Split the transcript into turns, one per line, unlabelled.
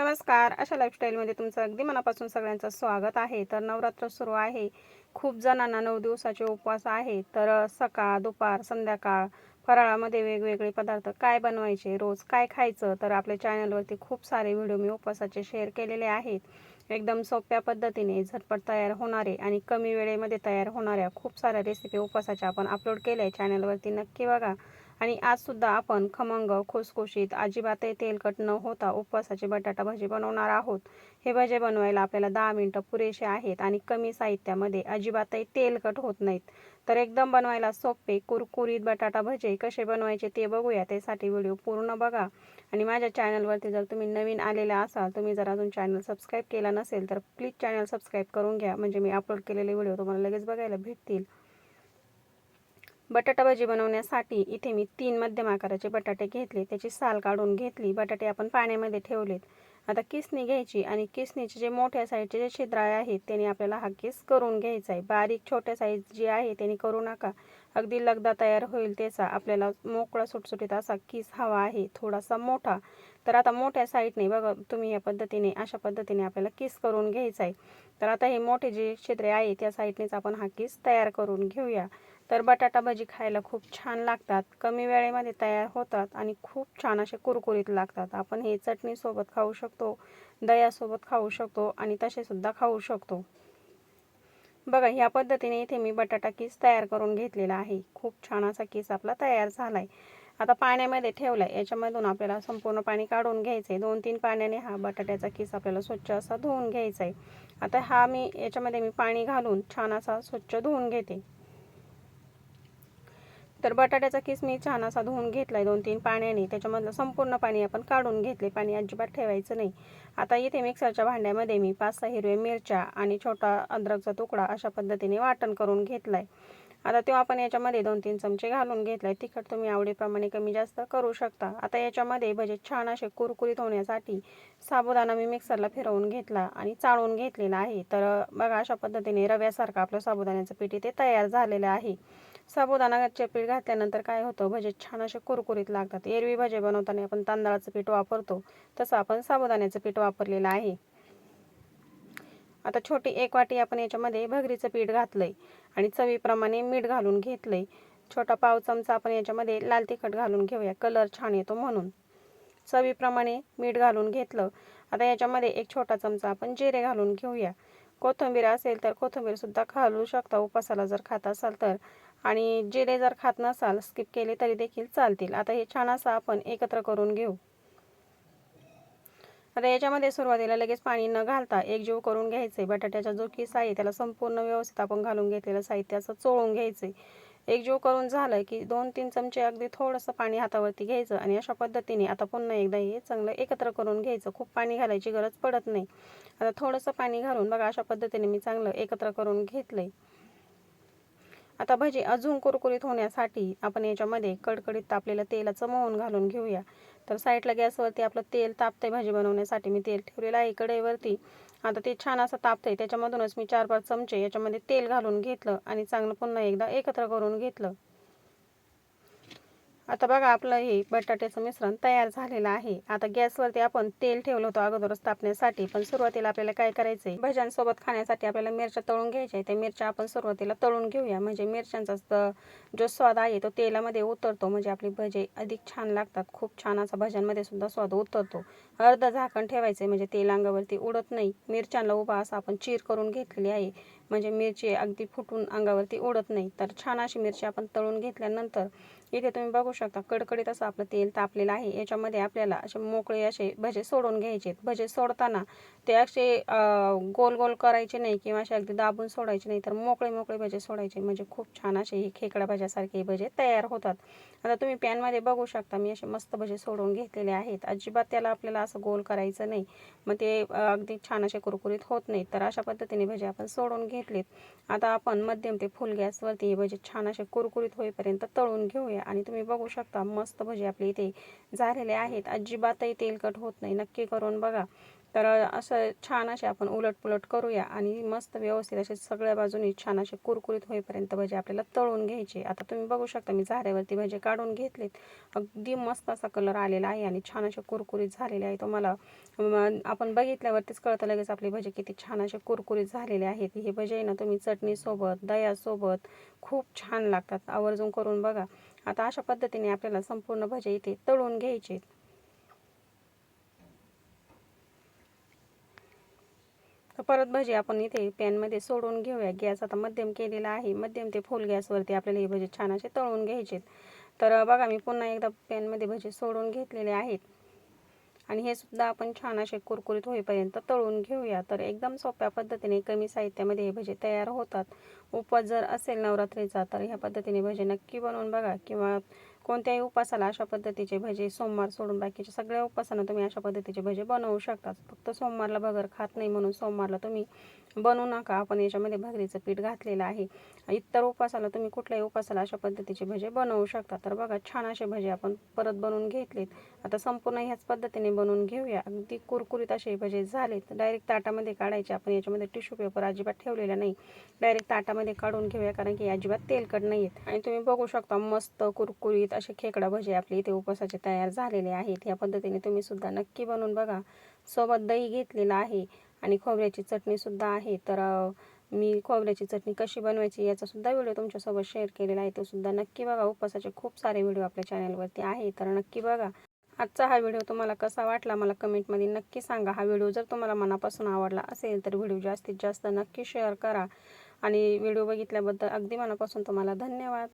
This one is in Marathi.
नमस्कार. अशा लाईफस्टाईलमध्ये तुमचं अगदी मनापासून सगळ्यांचं स्वागत आहे. तर नवरात्र सुरू आहे. खूप जणांना नऊ दिवसाचे उपवास आहे. तर सकाळ दुपार संध्याकाळ फराळामध्ये वेगवेगळे पदार्थ काय बनवायचे रोज काय खायचं तर आपल्या चॅनलवरती खूप सारे व्हिडिओ मी उपवासाचे शेअर केलेले आहेत. एकदम सोप्या पद्धतीने झटपट तयार होणारे आणि कमी वेळेमध्ये तयार होणाऱ्या खूप साऱ्या रेसिपी उपवासाच्या आपण अपलोड केल्या आहे चॅनलवरती नक्की बघा. आणि आजसुद्धा आपण खमंग खुसखुशीत अजिबातही तेलकट न होता उपवासाचे बटाटा भजी बनवणार आहोत. हे भजे बनवायला आपल्याला दहा मिनटं पुरेसे आहेत आणि कमी साहित्यामध्ये अजिबातही तेलकट होत नाहीत. तर एकदम बनवायला सोपे कुरकुरीत बटाटा भजे कसे बनवायचे ते बघूया. त्यासाठी व्हिडिओ पूर्ण बघा. आणि माझ्या चॅनलवरती जर तुम्ही नवीन आलेले असाल तुम्ही जर अजून चॅनल सबस्क्राईब केला नसेल तर प्लीज चॅनल सबस्क्राईब करून घ्या. म्हणजे मी अपलोड केलेले व्हिडिओ तुम्हाला लगेच बघायला भेटतील. बटाटा भाजी बनवण्यासाठी इथे मी तीन मध्यम आकाराचे बटाटे घेतले. त्याची साल काढून घेतली. बटाटे आपण पाण्यामध्ये ठेवलेत. आता किसणी घ्यायची आणि किसणीचे जे मोठ्या साईजचे जे छिद्राळे आहेत त्याने आपल्याला हा किस करून घ्यायचा आहे. बारीक छोट्या साईज जी आहे त्याने करू नका. अगदी लगदा तयार होईल त्याचा. आपल्याला मोकळा सुटसुटीत असा किस हवा आहे थोडासा मोठा. तर आता मोठ्या साईडने बघा तुम्ही या पद्धतीने अशा पद्धतीने आपल्याला किस करून घ्यायचा आहे. तर आता हे मोठे जे छिद्रे आहे त्या साईडनेच आपण हा किस तयार करून घेऊया. तर बटाटा भजी खायला खूप छान लागतात. कमी वेळेमध्ये तयार होतात आणि खूप छान असे कुरकुरीत लागतात. आपण हे चटणीसोबत खाऊ शकतो दह्यासोबत खाऊ शकतो आणि तसेसुद्धा खाऊ शकतो. बघा ह्या पद्धतीने इथे मी बटाटा किस तयार करून घेतलेला आहे. खूप छान असा किस आपला तयार झाला आहे आता पाण्यामध्ये ठेवला आहे याच्यामधून आपल्याला संपूर्ण पाणी काढून घ्यायचं आहे दोन तीन पाण्याने हा बटाट्याचा किस आपल्याला स्वच्छ असा धुवून घ्यायचा आहे आता हा मी याच्यामध्ये मी पाणी घालून छान असा स्वच्छ धुवून घेते. तर बटाट्याचा किस मी छान असा धुवून घेतलाय दोन तीन पाण्याने. त्याच्यामधलं संपूर्ण पाणी आपण काढून घेतले. पाणी अजिबात ठेवायचं नाही. आता इथे मिक्सरच्या भांड्यामध्ये मी पाच सहा हिरव्या मिरच्या आणि छोटा अद्रकचा तुकडा अशा पद्धतीने वाटण करून घेतलाय. आता तो आपण याच्यामध्ये दोन तीन चमचे घालून घेतलाय. तिखट तुम्ही आवडीप्रमाणे कमी जास्त करू शकता. आता याच्यामध्ये भजे छान असे कुरकुरीत होण्यासाठी साबुदाणा मी मिक्सरला फिरवून घेतला आणि चाळून घेतलेला आहे. तर बघा अशा पद्धतीने रव्यासारखं आपलं साबुदाण्याचं पीठ इथे तयार झालेलं आहे. साबुदाणाचे पीठ घातल्यानंतर काय होतं? भजे छान असे कुरकुरीत लागतात. एरवी भजे बनवताना आपण तांदळाचं पीठ वापरतो. तसं आपण साबुदाण्याचं पीठ वापरलेलं आहे. आता छोटी एक वाटी आपण याच्यामध्ये भगरीचं पीठ घातलंय आणि चवीप्रमाणे मीठ घालून घेतलंय. छोटा पाव चमचा आपण याच्यामध्ये लाल तिखट घालून घेऊया. कलर छान येतो म्हणून. चवीप्रमाणे मीठ घालून घेतलं. आता याच्यामध्ये एक छोटा चमचा आपण जिरे घालून घेऊया. कोथिंबीर असेल तर कोथिंबीर सुद्धा घालू शकता. उपासाला जर खात असाल तर. आणि जिरे जर खात नसाल स्किप केले तरी देखील चालतील. आता हे छान असं आपण एकत्र करून घेऊ. आता याच्यामध्ये सुरुवातीला लगेच पाणी न घालता एकजीव करून घ्यायचे. बटाट्याचा जो किस आहे त्याला संपूर्ण व्यवस्थित आपण घालून घेतलेलं साहित्य असं चोळून घ्यायचे. एक जीव करून झालं की दोन तीन चमचे अगदी थोडंसं पाणी हातावरती घ्यायचं आणि अशा पद्धतीने आता पुन्हा एकदा हे चांगलं एकत्र करून घ्यायचं. खूप पाणी घालायची गरज पडत नाही. आता थोडंसं पाणी घालून बघा अशा पद्धतीने मी चांगलं एकत्र करून घेतलंय. आता भजी अजून कुरकुरीत होण्यासाठी आपण याच्यामध्ये कडकडीत तापलेलं तेल चमवून घालून घेऊया. तर साईडला गॅसवरती आपलं तेल तापतंय भाजी बनवण्यासाठी. मी तेल ठेवलेलं आहे कढईवरती. आता ते छान असं तापतंय. त्याच्यामधूनच मी चार पाच चमचे याच्यामध्ये तेल घालून घेतलं आणि चांगलं पुन्हा एकदा एकत्र करून घेतलं. आता बघा आपलं हे बटाट्याचं मिश्रण तयार झालेलं आहे. आता गॅसवरती आपण तेल ठेवलं होतं अगोदरच तापण्यासाठी पण सुरुवातीला आपल्याला काय करायचंय? भज्यांसोबत खाण्यासाठी आपल्याला मिरच्या तळून घ्यायच्या त्या मिरच्या आपण सुरुवातीला तळून घेऊया. म्हणजे मिरच्यांचा जो स्वाद आहे तो तेलामध्ये उतरतो. म्हणजे आपली भजे अधिक छान लागतात. खूप छान असा भज्यांमध्ये सुद्धा स्वाद उतरतो. अर्ध झाकण ठेवायचे म्हणजे तेल अंगावरती उडत नाही. मिरच्यांना उभा असा आपण चीर करून घेतलेली आहे. म्हणजे मिरची अगदी फुटून अंगावरती ओढत नाही. तर छान अशी मिरची आपण तळून घेतल्यानंतर इथे तुम्ही बघू शकता कडकडीत असं आपलं तेल तापलेलं आहे. याच्यामध्ये आपल्याला असे मोकळे असे भजे सोडून घ्यायचे भजे सोडताना ते असे गोल गोल करायचे नाही किंवा असे अगदी दाबून सोडायचे नाही तर मोकळे मोकळे भजे सोडायचे. म्हणजे खूप छान असे हे खेकडा भाज्यासारखे भजे तयार होतात. आता तुम्ही पॅनमध्ये बघू शकता मी असे मस्त भजे सोडून घेतलेले आहेत. अजिबात त्याला आपल्याला असं गोल करायचं नाही. मग ते अगदी छान असे कुरकुरीत होत नाही तर अशा पद्धतीने भजे आपण सोडून घेतलेत. आता आपण मध्यम ते फुल गॅसवरती हे भजे छान असे कुरकुरीत होईपर्यंत तळून घेऊया. आणि तुम्ही बघू शकता मस्त भजे आपले इथे झालेले आहेत. अजिबातही तेलकट होत नाही. नक्की करून बघा. तर असं छान असे आपण उलटपुलट करूया आणि मस्त व्यवस्थित असे सगळ्या बाजूनी छान असे कुरकुरीत होईपर्यंत भजे आपल्याला तळून घ्यायचे. आता तुम्ही बघू शकता मी झाऱ्यावरती भजे काढून घेतलेत. अगदी मस्त असा कलर आलेला आहे आणि छान असे कुरकुरीत झालेले आहे. तुम्हाला आपण बघितल्यावरतीच कळतं लगेच आपली भजे किती छान असे कुरकुरीत झालेले आहेत. हे भजे आहे ना तुम्ही चटणीसोबत दह्यासोबत खूप छान लागतात. आवर्जून करून बघा. आता अशा पद्धतीने आपल्याला संपूर्ण भजे इथे तळून घ्यायचे. परत भजी आपण इथे पॅनमध्ये सोडून घेऊया. गॅस आता मध्यम केलेला आहे. मध्यम ते फुल गॅसवरती आपल्याला हे भजी छान असे तळून घ्यायचे तर बघा मी पुन्हा एकदा पॅनमध्ये भजी सोडून घेतलेले आहेत. आणि हे सुद्धा आपण छान असे कुरकुरीत होईपर्यंत तळून घेऊया. तर एकदम सोप्या पद्धतीने कमी साहित्यामध्ये हे भजे तयार होतात. उपवास जर असेल नवरात्रीचा तर ह्या पद्धतीने भजे नक्की बनवून बघा. किंवा कोणत्याही उपासाला अशा पद्धतीचे भजे सोमवार सोडून बाकीचे सगळ्या उपासांना तुम्ही अशा पद्धतीचे भजे बनवू शकता. फक्त सोमवारला भगर खात नाही म्हणून सोमवारला तुम्ही बनवू नका. आपण याच्यामध्ये भगरीचं पीठ घातलेलं आहे. इतर उपासाला तुम्ही कुठल्याही उपासाला अशा पद्धतीचे भजे बनवू शकता. तर बघा छान असे भजे आपण परत बनवून घेतलेत. आता संपूर्ण ह्याच पद्धतीने बनवून घेऊया. अगदी कुरकुरीत असे भजे झालेत. डायरेक्ट ताटामध्ये काढायचे. आपण याच्यामध्ये टिश्यू पेपर अजिबात ठेवलेला नाही. डायरेक्ट ताटामध्ये काढून घेऊया कारण की अजिबात तेलकट नाही आहेत आणि तुम्ही बघू शकता मस्त कुरकुरीत असे खेकडा भजे आपले इथे उपवासाचे तयार झालेले आहेत. या पद्धतीने तुम्ही सुद्धा नक्की बनवून बघा. सोबत दही घेतलेलं आहे. आणि खोबऱ्याची चटणीसुद्धा आहे. तर मी खोबऱ्याची चटणी कशी बनवायची याचासुद्धा व्हिडिओ तुमच्यासोबत शेअर केलेला आहे. तो सुद्धा नक्की बघा. उपवासाचे खूप सारे व्हिडिओ आपल्या चॅनलवरती आहे. तर नक्की बघा. आजचा हा व्हिडिओ तुम्हाला कसा वाटला मला कमेंटमध्ये नक्की सांगा. हा व्हिडिओ जर तुम्हाला मनापासून आवडला असेल तर व्हिडिओ जास्तीत जास्त नक्की शेअर करा. आणि व्हिडिओ बघितल्याबद्दल अगदी मनापासून तुम्हाला धन्यवाद.